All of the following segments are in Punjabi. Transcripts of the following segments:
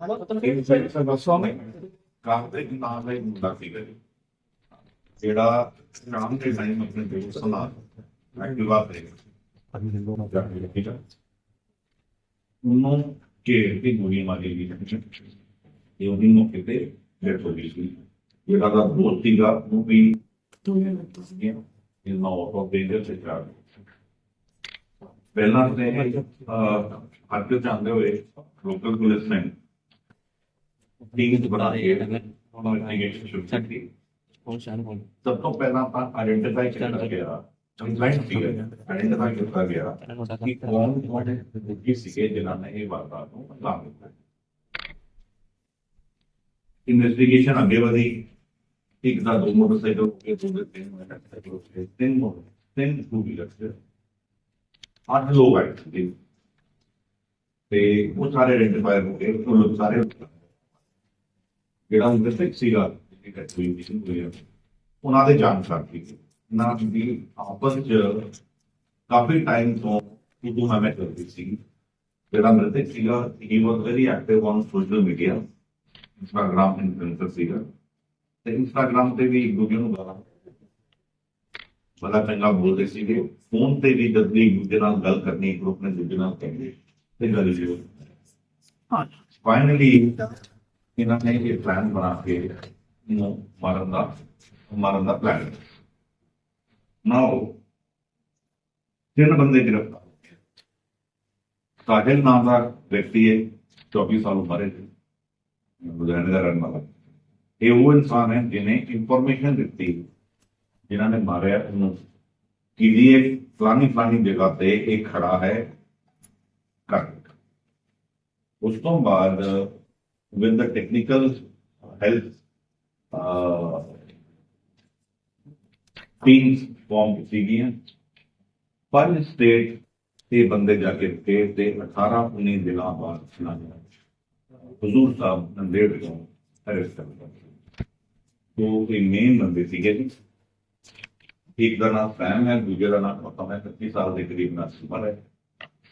ਇਹ ਫਿਰ ਦੱਸੋ ਮੈਂ ਕਾਰਤਿਕ ਨਾਮ ਦਾ ਇੱਕ ਮੁੰਡਾ ਸੀਗਾ ਜੀ ਜਿਹੜਾ ਨਾਮ ਦੇ ਟਾਈਮ ਆਪਣੇ ਦੋਸਤ ਨਾਲ ਐਕਟਿਵਾ ਤੇ ਠੀਕ ਹੈ ਉਹਨੂੰ ਘੇਰ ਕੇ ਗੋਲੀ ਮਾਰੀ ਗਈ ਇਹ ਉਹਦੀ ਮੌਕੇ ਤੇ ਡੈਥ ਹੋ ਗਈ ਸੀ ਜਿਹੜਾ ਦਾ ਦੋਸਤ ਸੀਗਾ ਉਹ ਵੀ ਇਹ ਨਾ ਉਹ ਡੇਂਜਰ ਤੇ ਚੜ ਪਹਿਲਾਂ ਤੇ ਹੱਥ ਚਾਹੁੰਦੇ ਹੋਏ ਲੋਕਲ ਪੁਲਿਸ ਨੇ ਟੀਮ ਬਣਾ ਕੇ ਉਹਨਾਂ ਨੇ ਇਨਵੈਸਟੀਗੇਸ਼ਨ ਸ਼ੁਰੂ ਕੀਤੀ। ਸਭ ਤੋਂ ਪਹਿਲਾਂ ਆਪਾਂ ਆਇਡੈਂਟੀਫਾਈ ਕੀਤਾ ਗਿਆ ਕੰਪਲਾਈਂਟ ਸੀ ਆਇਡੈਂਟੀਫਾਈ ਕੀਤਾ ਗਿਆ ਕਿ ਕੌਣ ਤੁਹਾਡੇ ਦੁੱਖੀ ਸੀਗੇ ਜਿਨ੍ਹਾਂ ਨੇ ਇਹ ਵਾਰਦਾਤ ਨੂੰ ਅੰਜਾਮ ਦਿੱਤਾ। ਇਨਵੈਸਟੀਗੇਸ਼ਨ ਅੱਗੇ ਵਧੀ। ਇੱਕ ਦਾ ਦੋ ਮੋਟਰਸਾਈਕਲ ਕੇ ਦੂਜੇ ਤਿੰਨ ਮੋਟਰਸਾਈਕਲ ਕੇ ਤਿੰਨ ਮੋਟਰ ਤਿੰਨ ਟੂ ਵੀਲਰ ਅੱਠ ਲੋਕ ਆਏ ਤੇ ਉਹ ਸਾਰੇ ਆਇਡੈਂਟੀਫਾਈ ਹੋ ਗਏ ਉਹ ਲੋਕ ਸਾਰੇ ਜਿਹੜਾ ਮ੍ਰਿਤਕ ਸੀਗਾ ਜਿਹੜੀ ਹੋਈ ਸੀ ਹੋਈ ਆ, ਉਹਨਾਂ ਦੇ ਜਾਣਕਾਰ ਨਾ ਦੀ ਆਪਸ ਚ ਕਾਫੀ ਟਾਈਮ ਤੋਂ ਇਹ ਮੈਂ ਕਰਦੀ ਸੀ। ਜਿਹੜਾ ਮ੍ਰਿਤਕ ਸੀਗਾ ਹੀ was very active on social media Instagram influencer ਸੀਗਾ। ਤੇ ਇੰਸਟਾਗ੍ਰਾਮ ਤੇ ਵੀ ਦੂਜੇ ਨੂੰ ਗਾਲਾਂ ਬੜਾ ਚੰਗਾ ਬੋਲਦੇ ਸੀਗੇ। ਫੋਨ ਤੇ ਵੀ ਜਦ ਵੀ ਦੂਜੇ ਨਾਲ ਗੱਲ ਕਰਨੀ ਗਰੁੱਪ ਨੇ ਦੂਜੇ ਨਾਲ ਕਹਿੰਦੇ। ਤੇ ਗੱਲ ਜੀ ਫਾਈਨਲੀ ਇਹਨਾਂ ਨੇ ਇਹ ਪਲਾਨ ਬਣਾ ਕੇ ਇਹਨੂੰ ਮਾਰਨ ਦਾ ਮਾਰਨ ਦਾ ਪਲਾਨ ਨਾਓ ਤਿੰਨ ਬੰਦੇ ਗ੍ਰਿਫਤਾਰ ਹੋ ਸਾਹਿਲ ਨਾਮ ਦਾ ਵਿਅਕਤੀ ਹੈ 24 ਸਾਲ ਉਮਰ ਹੈ ਲੁਧਿਆਣੇ ਦਾ ਰਹਿਣ ਵਾਲਾ ਇਹ ਉਹ ਇਨਸਾਨ ਹੈ ਜਿਹਨੇ ਇਨਫੋਰਮੇਸ਼ਨ ਦਿੱਤੀ ਜਿਨ੍ਹਾਂ ਨੇ ਮਾਰਿਆ ਉਹਨੂੰ ਕਿ ਇਹ ਫਲਾਨੀ ਫਲਾਨੀ ਜਗ੍ਹਾ ਤੇ ਇਹ ਖੜਾ ਹੈ ਕਰ ਉਸ ਤੋਂ ਬਾਅਦ with the technical help teams form ਸੀਗੀਆਂ ਪੰਜ ਸਟੇਟ ਤੇ ਬੰਦੇ ਜਾ ਕੇ ਰੁਕੇ ਤੇ 18 19 ਦਿਨਾਂ ਬਾਅਦ ਸੁਣਾਇਆ ਹਜ਼ੂਰ ਸਾਹਿਬ ਨੰਦੇੜ ਤੋਂ ਅਰੈਸਟ ਕਰ ਲਿਆ ਦੋ ਇਹ ਮੇਨ ਬੰਦੇ ਸੀਗੇ ਜੀ ਇੱਕ ਦਾ ਨਾਮ ਸੈਮ ਹੈ ਦੂਜੇ ਦਾ ਨਾਮ ਪਤਾ ਹੈ 25 ਸਾਲ ਦੇ ਕਰੀਬ ਨਾਲ ਉਮਰ ਹੈ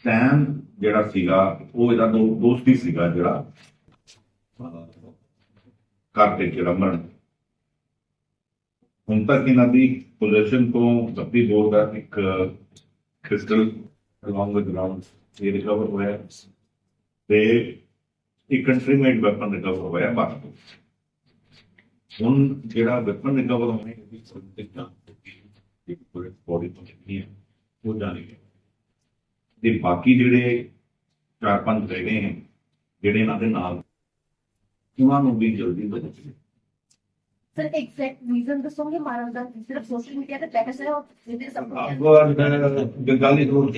ਸੈਮ ਜਿਹੜਾ ਸੀਗਾ ਉਹ ਇਹਦਾ ਦੋ ਦੋਸਤ ਹੀ ਸੀਗਾ ਜਿਹੜਾ ਕਾਰਤਿਕ ਰਮਨ ਹੁਣ ਤੱਕ ਇਹਨਾਂ ਦੀ ਪੋਜੀਸ਼ਨ ਤੋਂ 32 ਬੋਰ ਦਾ ਇੱਕ ਕ੍ਰਿਸਟਲ ਅਲੋਂਗ ਵਿਦ ਰਾਉਂਡ ਇਹ ਰਿਕਵਰ ਹੋਇਆ ਤੇ ਇੱਕ ਕੰਟਰੀ ਮੇਡ ਵੈਪਨ ਰਿਕਵਰ ਹੋਇਆ ਬਾਹਰ ਤੋਂ। ਹੁਣ ਜਿਹੜਾ ਵੈਪਨ ਰਿਕਵਰ ਹੋਣੇ ਦੀ ਸੰਤਿਕ ਇੱਕ ਪੂਰੇ ਬੋਡੀ ਤੋਂ ਨਹੀਂ ਹੈ, ਉਹ ਜਾਣੀ ਤੇ ਬਾਕੀ ਜਿਹੜੇ ਚਾਰ ਪੰਜ ਰਹਿ ਗਏ ਹਨ ਜਿਹੜੇ ਇਹਨਾਂ ਦੇ ਨਾਲ ਉਹਨਾਂ ਨੂੰ ਵੀ ਜਲਦੀ ਬਦਲ ਸਰ ਐਗਜ਼ੈਕਟ ਰੀਜ਼ਨ ਦੱਸੋਗੇ? ਮਾਰਨ ਦਾ ਸਿਰਫ ਸੋਸ਼ਲ ਮੀਡੀਆ ਤੇ ਬਹਿਸ ਹੈ ਜਿਹਦੇ ਸਭ ਨੂੰ ਆਪ ਗੱਲ ਹੀ ਦੂਰ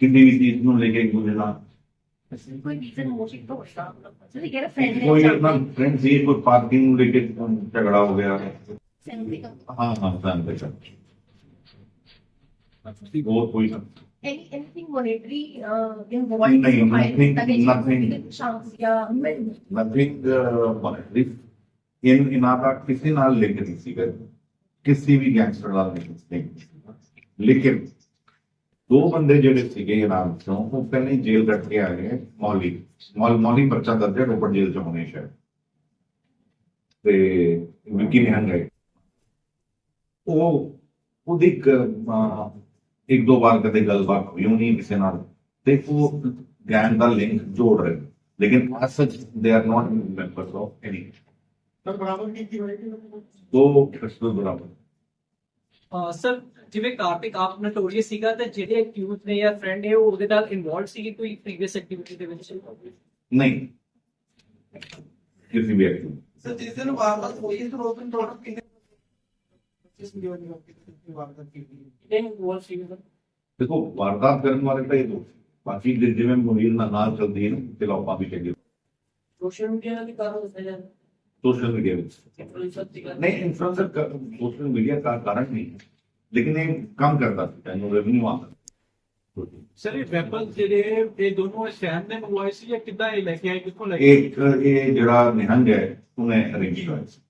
ਕਿੰਨੀ ਵੀ ਚੀਜ਼ ਨੂੰ ਲੈ ਕੇ ਗੁਜ਼ਰਨਾ ਕੋਈ ਰੀਜ਼ਨ ਮੋਟਿਵ ਤੋਂ? ਹੋਏਗਾ ਸਰ ਇਹ ਕਿਹੜਾ ਫਰੈਂਡ ਕੋਈ ਨੇ ਆਪਣਾ ਫਰੈਂਡ ਸੀ ਕੋਈ ਪਾਰਕਿੰਗ ਨੂੰ ਲੈ ਕੇ ਝਗੜਾ ਹੋ ਗਿਆ। ਹਾਂ ਹਾਂ ਤਾਂ ਤੇ ਹੋਰ ਕੋਈ any anything monetary uh, involved ਨਹੀਂ, in file nothing- that is nothing. chance ਜਾਂ ਨਥਿੰਗ ਮੋਨਿਟਰੀ ਇਨ ਇਨਾਂ ਦਾ ਕਿਸੇ ਨਾਲ ਲਿੰਕ ਨਹੀਂ ਸੀਗਾ ਕਿਸੇ ਵੀ ਗੈਂਗਸਟਰ ਨਾਲ ਲਿੰਕ ਨਹੀਂ ਸੀਗਾ। ਲੇਕਿਨ ਦੋ ਬੰਦੇ ਜਿਹੜੇ ਸੀਗੇ ਇਨਾਮ ਚੋਂ ਉਹ ਪਹਿਲੇ ਹੀ ਜੇਲ੍ਹ ਕੱਟ ਕੇ ਆਏ ਹੈ ਮੌਲੀ ਮੌਲ ਮੌਲੀ ਪਰਚਾ ਦਰਜ ਹੈ ਰੋਪੜ ਜੇਲ੍ਹ ਚ ਹੋਣੇ ਸ਼ਾਇਦ ਤੇ ਵਿੱਕੀ ਨਿਹੰਗ ਹੈ ਉਹ ਉਹਦੀ ਇੱਕ, ਦੋ ਵਾਰ ਕਦੇ ਗੱਲਬਾਤ ਹੋਈ ਹੋਣੀ ਕਿਸੇ ਨਾਲ ਤੇ ਉਹ ਗੈਂਗ ਦਾ ਲਿੰਕ ਜੋੜ ਰਹੇ ਲੇਕਿਨ as such they are not members of any ਸਰ ਬਰਾਬਰ ਕੀਤੀ ਹੋਏਗੀ ਦੋ ਕ੍ਰਿਸਟਲ ਬਰਾਬਰ। ਸਰ ਜਿਵੇਂ ਕਾਰਤਿਕ ਆਪ ਨਟੋਰੀਅਸ ਸੀਗਾ ਤੇ ਜਿਹੜੇ ਅਕਿਊਜ਼ ਨੇ ਜਾਂ ਫਰੈਂਡ ਹੈ ਉਹ ਉਹਦੇ ਨਾਲ ਇਨਵੋਲਡ ਸੀਗੇ ਕੋਈ ਪ੍ਰੀਵੀਅਸ ਐਕਟੀਵਿਟੀ ਦੇ ਵਿੱਚ? ਨਹੀਂ। ਕਿਸੇ ਵੀ ਐਕਟਿਵ ਸਰ ਜਿਸ ਦਿਨ ਵਾਰਦਾਤ ਹੋਈ ਹੈ ਉਸ ਦਿਨ ਟੋਟਲ ਕਿੰਨੇ ਜਿਸ ਵੀਡੀਓ ਦੀ ਵਾਰਦਾਤ ਕੀਤੀ ਇਨਵੋਲਡ ਸੀਗੇ ਸਰ ਦੇਖੋ ਵਾਰਦਾਤ ਕਰਨ ਵਾਲੇ ਤਾਂ ਇਹ ਦੋ ਸੀ। ਬਾਕੀ ਜਿ- ਜਿਵੇਂ ਮੁਨੀਰ ਨਾਲ ਨਾਲ ਚੱਲਦੀ ਹੈ ਨਾ ਤੇ ਲੋਕਾਂ ਵੀ ਚੱਲੀ ਸੋਸ਼ਲ ਮੀਡੀਆ ਦਾ ਕਾਰਨ ਦੱਸਿਆ ਜਾਂਦਾ ਸੋਸ਼ਲ ਮੀਡੀਆ ਵਿੱਚ। ਨਹੀਂ ਇਨਫਲੂਐਂਸਰ ਸੋਸ਼ਲ ਮੀਡੀਆ ਦਾ ਕਾਰਨ ਨਹੀਂ ਹੈ। ਲੇਕਿਨ ਇਹ ਕੰਮ ਕਰਦਾ ਸੀ ਤੈਨੂੰ ਰੈਵਨਿਊ ਆਉਂਦਾ ਸਰ ਇਹ ਵੈਪਨ ਜਿਹੜੇ ਇਹ ਦੋਨੋਂ ਸੈਮ ਨੇ ਮੰਗਵਾਏ ਸੀ ਜਾਂ ਕਿੱਦਾਂ ਇਹ ਲੈ ਕੇ ਆਏ ਕਿੱਥੋਂ ਲੈ ਕੇ? ਇੱਕ ਇਹ ਜਿਹੜਾ ਨਿਹੰਗ ਹੈ ਉਹਨੇ ਅਰੇਂਜ ਕੀਤਾ ਸੀ।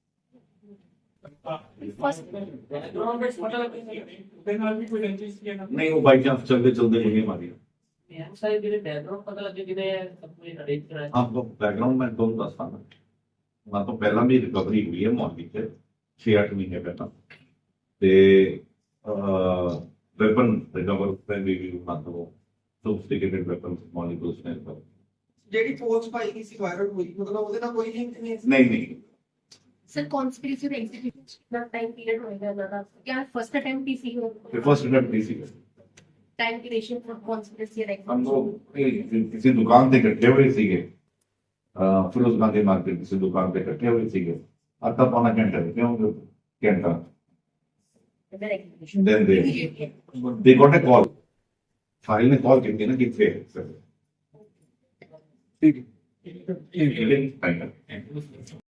ਫਸਟ ਡਰੋਨ ਵਿੱਚ ਪਤਾ ਲੱਗ ਉਹਦੇ ਨਾਲ ਵੀ ਕੋਈ ਰੰਜਿਸ਼ ਸੀ ਨਾ ਨਹੀਂ ਉਹ ਬਾਈ ਚਾਂਸ ਚੱਲਦੇ ਚੱਲਦੇ ਗੋਲੀਆਂ ਮਾਰੀਆਂ ਮੈਂ ਸਾਹਿਬ ਦੇ ਬੈਕਗ੍ਰਾਉਂਡ ਪਤਾ ਲੱਗ ਜਿਹਦੇ ਆਪਣੇ ਅਰੇਂਜ ਕਰਾਇਆ। ਆਪ ਬੈਕਗ੍ਰਾਉਂਡ ਮੈਂ ਤੁਹਾਨੂੰ ਦੱਸਾਂ ਮੈਂ ਤੋਂ ਪਹਿਲਾਂ ਵੀ ਰਿਕਵਰੀ ਹੋਈ ਹੈ ਮੌਲੀ ਤੇ 6-8 ਮਹੀਨੇ ਪਹਿਲਾਂ। ਤੇ ਵੈਪਨ ਰਿਕਵਰ ਕਰਨ ਦੀ ਵੀ ਮਤਲਬ ਸੋਫਿਸਟੀਕੇਟਡ ਵੈਪਨ ਮੌਲੀਕੂਲਸ ਨੇ ਜਿਹੜੀ ਪੋਸਟ ਪਾਈ ਸੀ ਵਾਇਰਲ ਹੋਈ ਮਤਲਬ ਉਹਦੇ ਨਾਲ ਕੋਈ ਲਿੰਕ ਨਹੀਂ ਨਹੀਂ ਨਹੀਂ। सर कौन सी पीसी और एग्जीक्यूशन कितना टाइम पीरियड होएगा ज़्यादा? क्या फ़र्स्ट अटेम्प्ट पीसी हो? First attempt PC time duration for C PC execution हम लोग किसी दुकान से इकट्ठे हुए सीखे फिरोज गांधी मार्केट किसी दुकान पे इकट्ठे हुए सीखे अतः पौना घंटा देते होंगे? घंटा। Then they they got a call file ने कॉल कर ना कि थे सर? ठीक है।